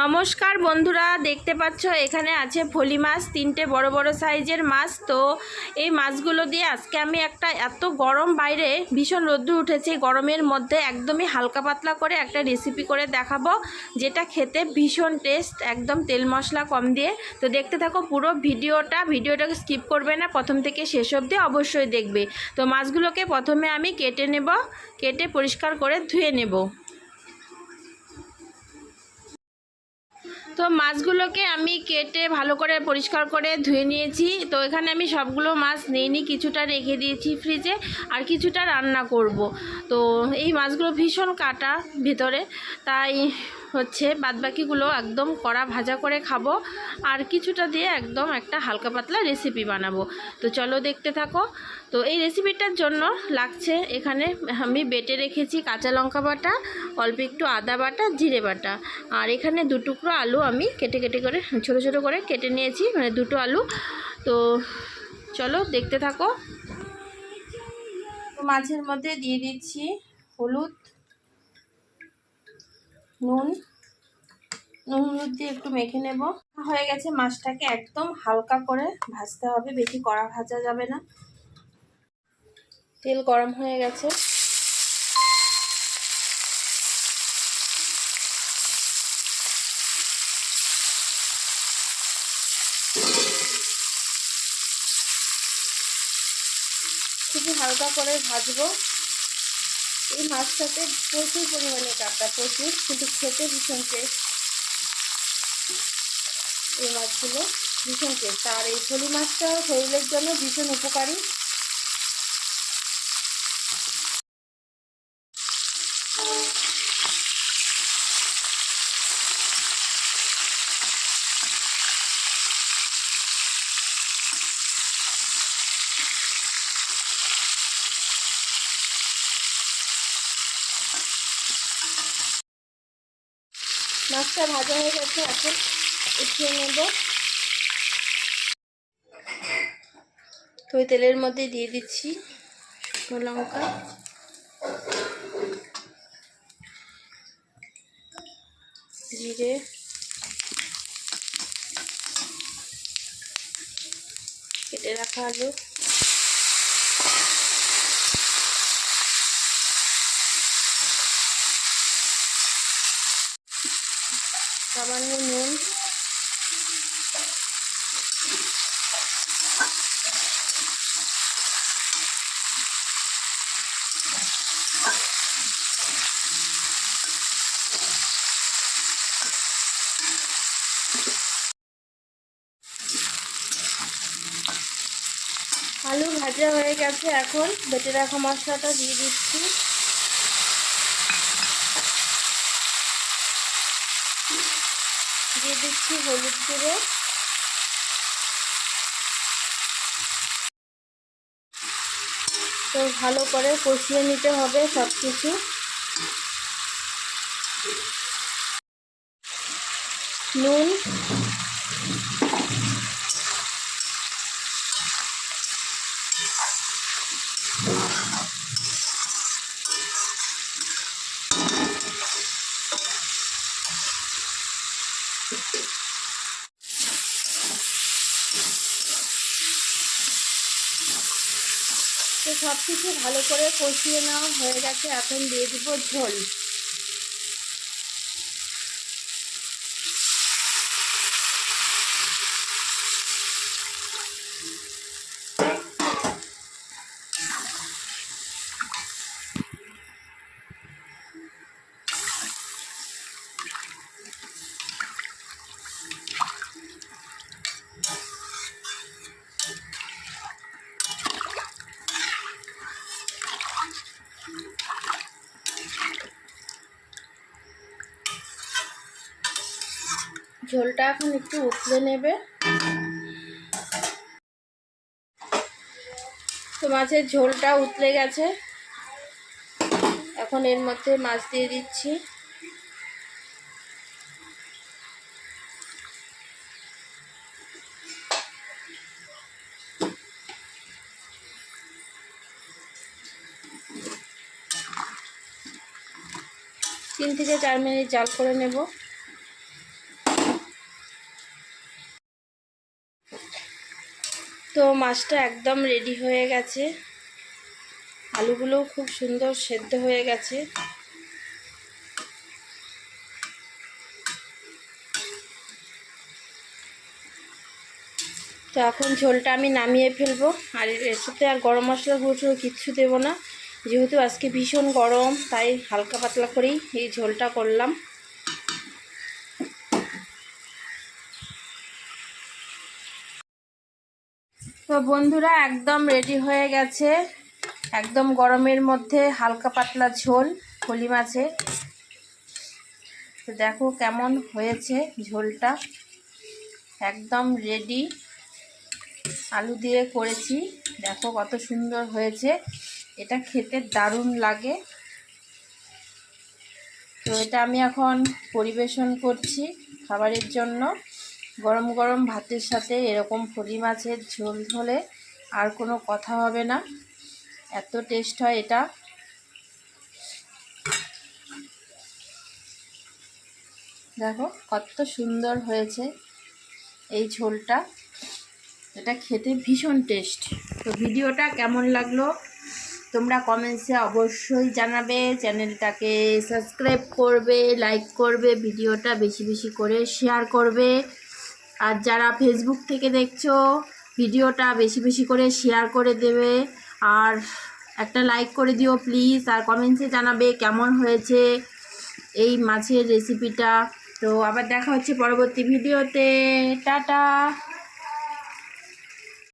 নমস্কার বন্ধুরা, দেখতে পাচ্ছ, এখানে আছে ফলি মাছ, তিনটে বড় বড় সাইজের মাছ। তো এই মাছগুলো দিয়ে আজকে আমি একটা এত গরম বাইরে ভীষণ রোদ্দুর উঠেছে গরমের মধ্যে একদমই হালকা পাতলা করে একটা রেসিপি করে দেখাবো, যেটা খেতে ভীষণ টেস্ট একদম তেল মশলা কম দিয়ে। তো দেখতে থাকো পুরো ভিডিওটা, ভিডিওটাকে স্কিপ করবে না, প্রথম থেকে শেষ অবধি অবশ্যই দেখবে। তো মাছগুলোকে প্রথমে আমি কেটে নেব, কেটে পরিষ্কার করে ধুয়ে নেব। তো মাছগুলোকে আমি কেটে ভালো করে পরিষ্কার করে ধুয়ে নিয়েছি। তো এখানে আমি সবগুলো মাছ নিইনি কিছুটা রেখে দিয়েছি ফ্রিজে আর কিছুটা রান্না করব। তো এই মাছগুলো ভীষণ কাটা ভিতরে। তাই হচ্ছে বাদবাকিগুলো একদম কড়া ভাজা করে খাব আর কিছুটা দিয়ে একদম একটা হালকা পাতলা রেসিপি বানাবো। তো চলো দেখতে থাকো। তো এই রেসিপিটার জন্য লাগছে এখানে আমি বেটে রেখেছি কাঁচা লঙ্কা বাটা, অল্প একটু আদা বাটা, জিরে বাটা। আর এখানে দু টুকরো আলু আমি কেটে কেটে করে, ছোট ছোট করে কেটে নিয়েছি মানে দুটো আলু। তো চলো দেখতে থাকো। তো মাছের মধ্যে দিয়ে দিচ্ছি হলুদ, নুন নুন হলুদ দিয়ে একটু মেখে নেব। হয়ে গেছে মাছটাকে একদম হালকা করে ভাজতে হবে, বেশি কড়া ভাজা যাবে না। তেল গরম হয়ে গেছে। খুবই হালকা করে ভাজবো। এই মাছটাতে প্রচুর পরিমাণে কাটা, প্রচুর, কিন্তু খেতে ভীষণ টেস্ট এই মাছগুলো ভীষণ টেস্ট আর এই ফলি মাছটা শরীরের জন্য ভীষণ উপকারী। মাছটা ভাজা হয়ে গেছে এখন। উঠিয়ে নেব। ওই তেলের মধ্যে দিয়ে দিচ্ছি শুকনো লঙ্কা। জিরে। কেটে রাখা আলু। সামান্য নুন। আলু ভাজা হয়ে গেছে এখন। বেটে রাখা মশলাটা দিয়ে দিচ্ছি। দিয়ে দিচ্ছি হলুদ গুঁড়ো। তো ভালো করে কষিয়ে নিতে হবে সব কিছু নুন। তো সব কিছু ভালো করে কষিয়ে নেওয়া হয়ে গেছে। এখন দিয়ে দিব ঝোল। ঝোলটা এখন একটু উতলে নেবে। তো মাছের ঝোলটা উতলে গেছে। এখন এর মধ্যে মাছ দিয়ে দিচ্ছি। তিন থেকে চার মিনিট জাল করে নেব। তো মাছটা একদম রেডি হয়ে গেছে। আলুগুলোও খুব সুন্দর সেদ্ধ হয়ে গেছে। তো এখন ঝোলটা আমি নামিয়ে ফেলব। আর এর সাথে আর গরম মশলা গুঁড়ো কিচ্ছু দেবো না। যেহেতু আজকে ভীষণ গরম, তাই হালকা পাতলা করেই এই ঝোলটা করলাম। তো বন্ধুরা, একদম রেডি হয়ে গেছে। একদম গরমের মধ্যে হালকা পাতলা ঝোল, হলি মাছে। তো দেখো কেমন হয়েছে ঝোলটা। একদম রেডি আলু দিয়ে করেছি। দেখো কত সুন্দর হয়েছে। এটা খেতে দারুণ লাগে। তো এটা আমি এখন পরিবেশন করছি খাবারের জন্য। গরম গরম ভাতের সাথে এরকম ফলি মাছের ঝোল হলে আর কোনো কথা হবে না। এত টেস্ট হয় এটা। দেখো কত সুন্দর হয়েছে এই ঝোলটা। এটা খেতে ভীষণ টেস্ট তো ভিডিওটা কেমন লাগল তোমরা কমেন্টসে অবশ্যই জানাবে। চ্যানেলটাকে সাবস্ক্রাইব করবে লাইক করবে, ভিডিওটা বেশি বেশি করে শেয়ার করবে। আর যারা ফেসবুক থেকে দেখছ, ভিডিওটা বেশি বেশি করে শেয়ার করে দেবে। আর একটা লাইক করে দিও প্লিজ আর কমেন্টসে জানাবে কেমন হয়েছে এই মাছের রেসিপিটা তো আবার দেখা হচ্ছে পরবর্তী ভিডিওতে টাটা!